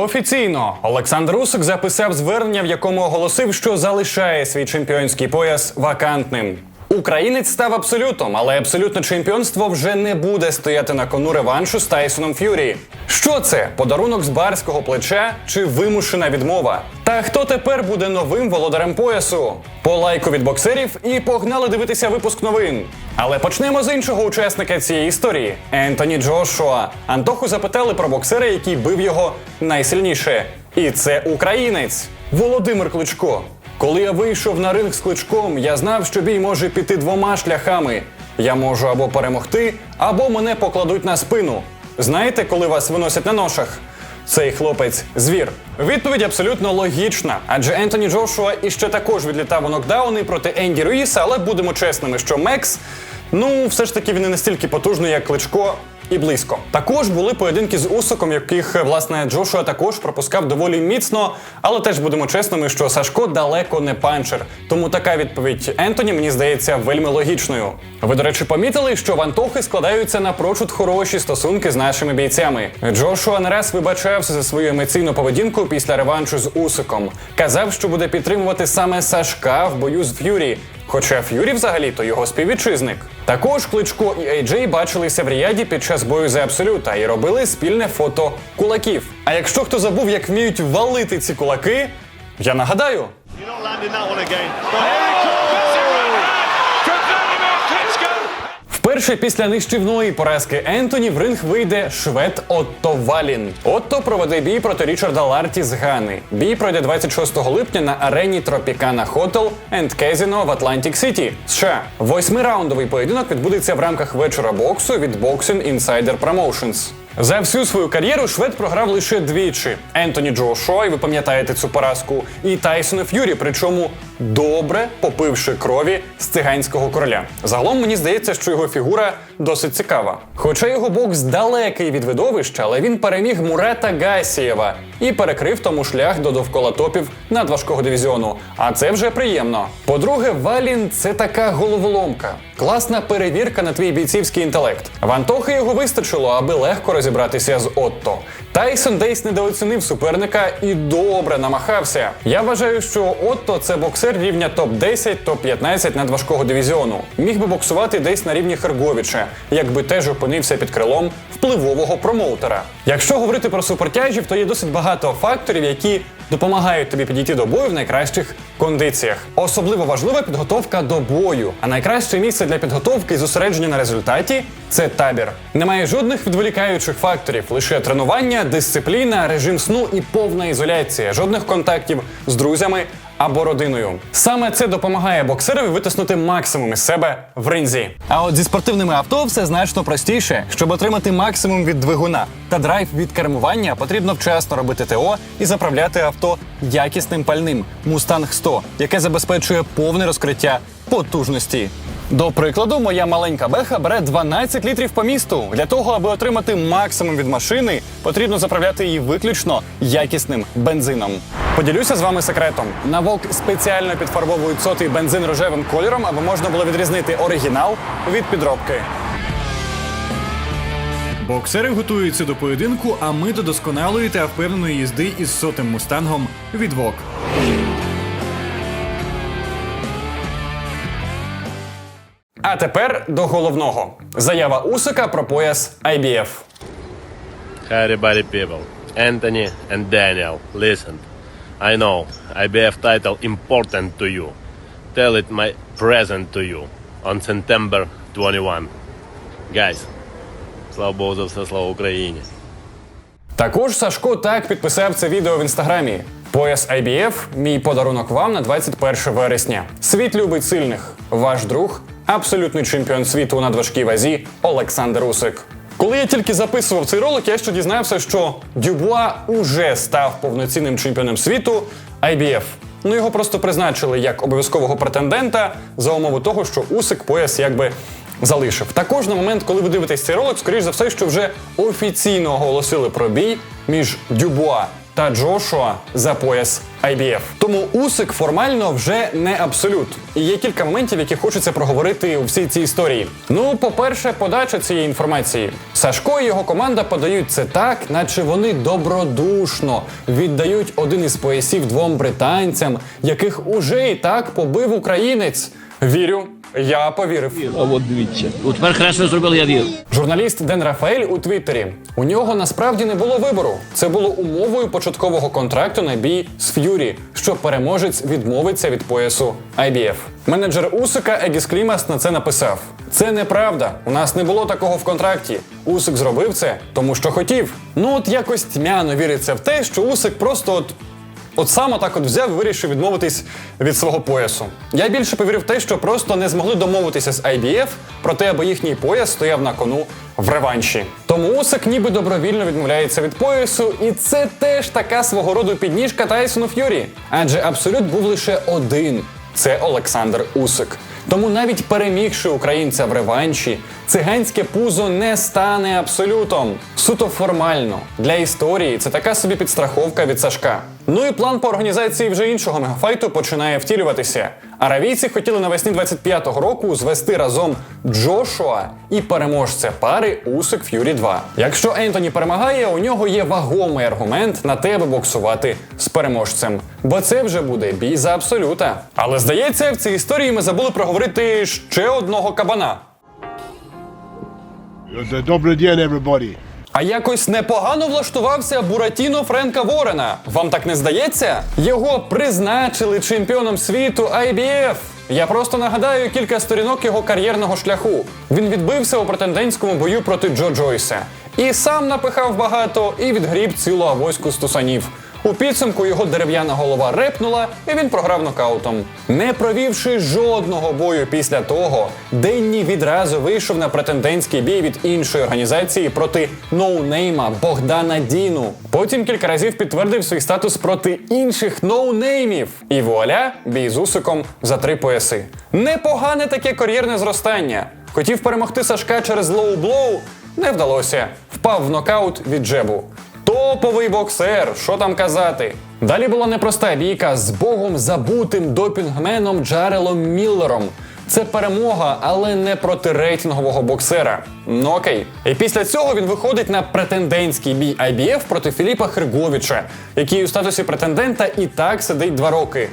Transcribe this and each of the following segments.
Офіційно Олександр Усик записав звернення, в якому оголосив, що залишає свій чемпіонський пояс вакантним. Українець став абсолютом, але абсолютне чемпіонство вже не буде стояти на кону реваншу з Тайсоном Ф'юрі. Що це? Подарунок з барського плеча чи вимушена відмова? Та хто тепер буде новим володарем поясу? По лайку від боксерів і погнали дивитися випуск новин. Але почнемо з іншого учасника цієї історії Ентоні Джошуа. Антоху запитали про боксера, який бив його найсильніше. І це українець Володимир Кличко. Коли я вийшов на ринг з кличком, я знав, що бій може піти двома шляхами. Я можу або перемогти, або мене покладуть на спину. Знаєте, коли вас виносять на ношах? Цей хлопець звір. Відповідь абсолютно логічна, адже Ентоні Джошуа іще також відлітав у нокдауни проти Енді Руїса, але будемо чесними, що Мекс, ну все ж таки він не настільки потужний, як кличко. І близько. Також були поєдинки з Усоком, яких власне Джошуа також пропускав доволі міцно, але теж будемо чесними, що Сашко далеко не панчер. Тому така відповідь Ентоні мені здається вельми логічною. Ви, до речі, помітили, що в Антохи складаються напрочуд хороші стосунки з нашими бійцями. Джошуа не раз вибачався за свою емоційну поведінку після реваншу з Усиком. Казав, що буде підтримувати саме Сашка в бою з Ф'юрі. Хоча Ф'юрі взагалі-то його співвітчизник. Також Кличко і Ейджей бачилися в Ріяді під час бою за абсолюта і робили спільне фото кулаків. А якщо хто забув, як вміють валити ці кулаки, я нагадаю. You're Вперше після нищівної поразки Ентоні в ринг вийде швед Отто Валін. Отто проведе бій проти Річарда Ларті з Гани. Бій пройде 26 липня на арені Тропікана Хотел енд Кезіно в Атлантик Сіті, США. Восьмираундовий поєдинок відбудеться в рамках вечора боксу від Boxing Insider Promotions. За всю свою кар'єру швед програв лише двічі: Ентоні Джошой. ви пам'ятаєте цю поразку, і Тайсону Ф'юрі, причому добре попивши крові з циганського короля. Загалом мені здається, що його фігура досить цікава. Хоча його бокс далекий від видовища, але він переміг Мурета Гасієва і перекрив тому шлях до довкола топів надважкого дивізіону. А це вже приємно. По-друге, Валін це така головоломка. Класна перевірка на твій бійцівський інтелект. В Антохи його вистачило, аби легко розібратися з Отто. Тайсон десь недооцінив суперника і добре намахався. Я вважаю, що Отто це боксер рівня топ-10, топ-15 надважкого дивізіону. Міг би боксувати десь на рівні Херговіча, якби теж опинився під крилом впливового промоутера. Якщо говорити про супертяжів, то є досить багато факторів, які допомагають тобі підійти до бою в найкращих кондиціях. Особливо важлива підготовка до бою. А найкраще місце для підготовки і зосередження на результаті це табір. Немає жодних відволікаючих факторів, лише тренування, дисципліна, режим сну і повна ізоляція, жодних контактів з друзями або родиною. Саме це допомагає боксерові витиснути максимум із себе в ринзі. А от зі спортивними авто все значно простіше. Щоб отримати максимум від двигуна та драйв від кермування, потрібно вчасно робити ТО і заправляти авто якісним пальним Mustang 100, яке забезпечує повне розкриття потужності. До прикладу, моя маленька беха бере 12 літрів по місту. Для того, аби отримати максимум від машини, потрібно заправляти її виключно якісним бензином. Поділюся з вами секретом. На Волк спеціально підфарбовують сотий бензин рожевим кольором, аби можна було відрізнити оригінал від підробки. Боксери готуються до поєдинку, а ми до досконалої та впевненої їзди із сотим мустангом від ВОК. А тепер до головного: заява Усика про пояс IBF. Hi, everybody, people. Anthony and Daniel, listen. I know IBF title important to you. Tell it my present to you on September 21. Guys, слава Богу за все, слава Україні. Також Сашко так підписав це відео в інстаграмі. Пояс IBF – мій подарунок вам на 21 вересня. Світ любить сильних. Ваш друг, абсолютний чемпіон світу у надважкій вазі Олександр Усик. Коли я тільки записував цей ролик, я ще дізнався, що Дюбуа уже став повноцінним чемпіоном світу IBF. Ну його просто призначили як обов'язкового претендента за умови того, що Усик пояс якби залишив. Також на момент, коли ви дивитесь цей ролик, скоріш за все, що вже офіційно оголосили про бій між Дюбуа та Джошуа за пояс IBF. Тому Усик формально вже не абсолют. І є кілька моментів, які хочеться проговорити у всій цій історії. Ну, по-перше, подача цієї інформації. Сашко і його команда подають це так, наче вони добродушно віддають один із поясів двом британцям, яких уже і так побив українець. Вірю, я повірив. А от дивіться. От тепер краще зробили, я вірю. Журналіст Ден Рафаель у Твіттері. У нього насправді не було вибору. Це було умовою початкового контракту на бій з Ф'юрі, що переможець відмовиться від поясу IBF. Менеджер Усика Егіс Клімас на це написав: Це неправда. У нас не було такого в контракті. Усик зробив це, тому що хотів. Ну от якось тьмяно віриться в те, що Усик просто от От сам отак от взяв і вирішив відмовитись від свого поясу. Я більше повірив в те, що просто не змогли домовитися з IBF про те, аби їхній пояс стояв на кону в реванші. Тому Усик ніби добровільно відмовляється від поясу, і це теж така свого роду підніжка Тайсону Ф'юрі. Адже абсолют був лише один це Олександр Усик. Тому навіть перемігши українця в реванші, циганське пузо не стане абсолютом. Суто формально. Для історії це така собі підстраховка від Сашка. Ну і план по організації вже іншого мегафайту починає втілюватися. Аравійці хотіли навесні 25-го року звести разом Джошуа і переможця пари Усик Ф'юрі 2. Якщо Ентоні перемагає, у нього є вагомий аргумент на те, аби боксувати з переможцем. Бо це вже буде бій за абсолюта. Але здається, в цій історії ми забули проговорити ще одного кабана. Добрий день, everybody. А якось непогано влаштувався Буратіно Френка Ворена. Вам так не здається? Його призначили чемпіоном світу IBF. Я просто нагадаю кілька сторінок його кар'єрного шляху. Він відбився у претендентському бою проти Джо Джойса. І сам напихав багато, і відгріб цілу авоську стусанів. У підсумку його дерев'яна голова репнула, і він програв нокаутом. Не провівши жодного бою після того, Денні відразу вийшов на претендентський бій від іншої організації проти ноунейма Богдана Діну. Потім кілька разів підтвердив свій статус проти інших ноунеймів. І вуаля, бій з усиком за три пояси. Непогане таке кар'єрне зростання. Хотів перемогти Сашка через лоу-блоу, не вдалося. Впав в нокаут від джебу. Топовий боксер, що там казати? Далі була непроста бійка з богом забутим допінгменом Джарелом Міллером. Це перемога, але не проти рейтингового боксера. Ну окей. І після цього він виходить на претендентський бій IBF проти Філіпа Херговича, який у статусі претендента і так сидить два роки.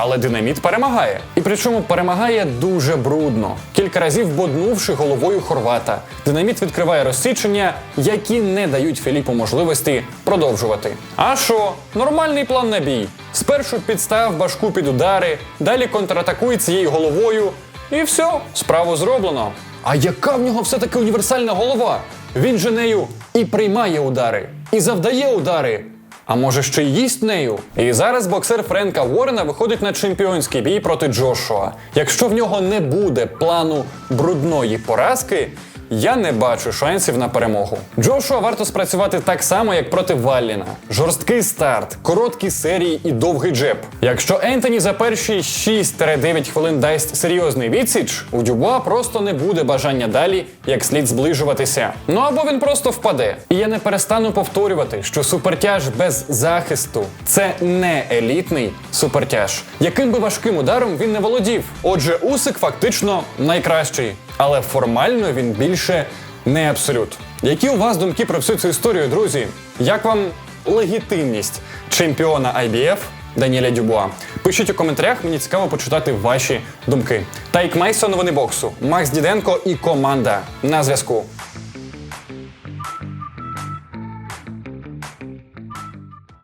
Але динаміт перемагає. І причому перемагає дуже брудно. Кілька разів боднувши головою хорвата. Динаміт відкриває розсічення, які не дають Філіпу можливості продовжувати. А що? Нормальний план на бій. Спершу підстав башку під удари, далі контратакує цією головою. І все, справу зроблено. А яка в нього все-таки універсальна голова? Він же нею і приймає удари, і завдає удари. А може ще й їсть нею? І зараз боксер Френка Уоррена виходить на чемпіонський бій проти Джошуа. Якщо в нього не буде плану брудної поразки, я не бачу шансів на перемогу. Джошуа варто спрацювати так само, як проти Валліна. Жорсткий старт, короткі серії і довгий джеб. Якщо Ентоні за перші 6-9 хвилин дасть серйозний відсіч, у Дюбуа просто не буде бажання далі як слід зближуватися. Ну або він просто впаде. І я не перестану повторювати, що супертяж без захисту це не елітний супертяж. Яким би важким ударом він не володів. Отже, Усик фактично найкращий, але формально він більше не абсолют. Які у вас думки про всю цю історію, друзі? Як вам легітимність чемпіона IBF Даніеля Дюбуа? Пишіть у коментарях, мені цікаво почитати ваші думки. Тайк Мейсон, новини боксу, Макс Діденко і команда на зв'язку.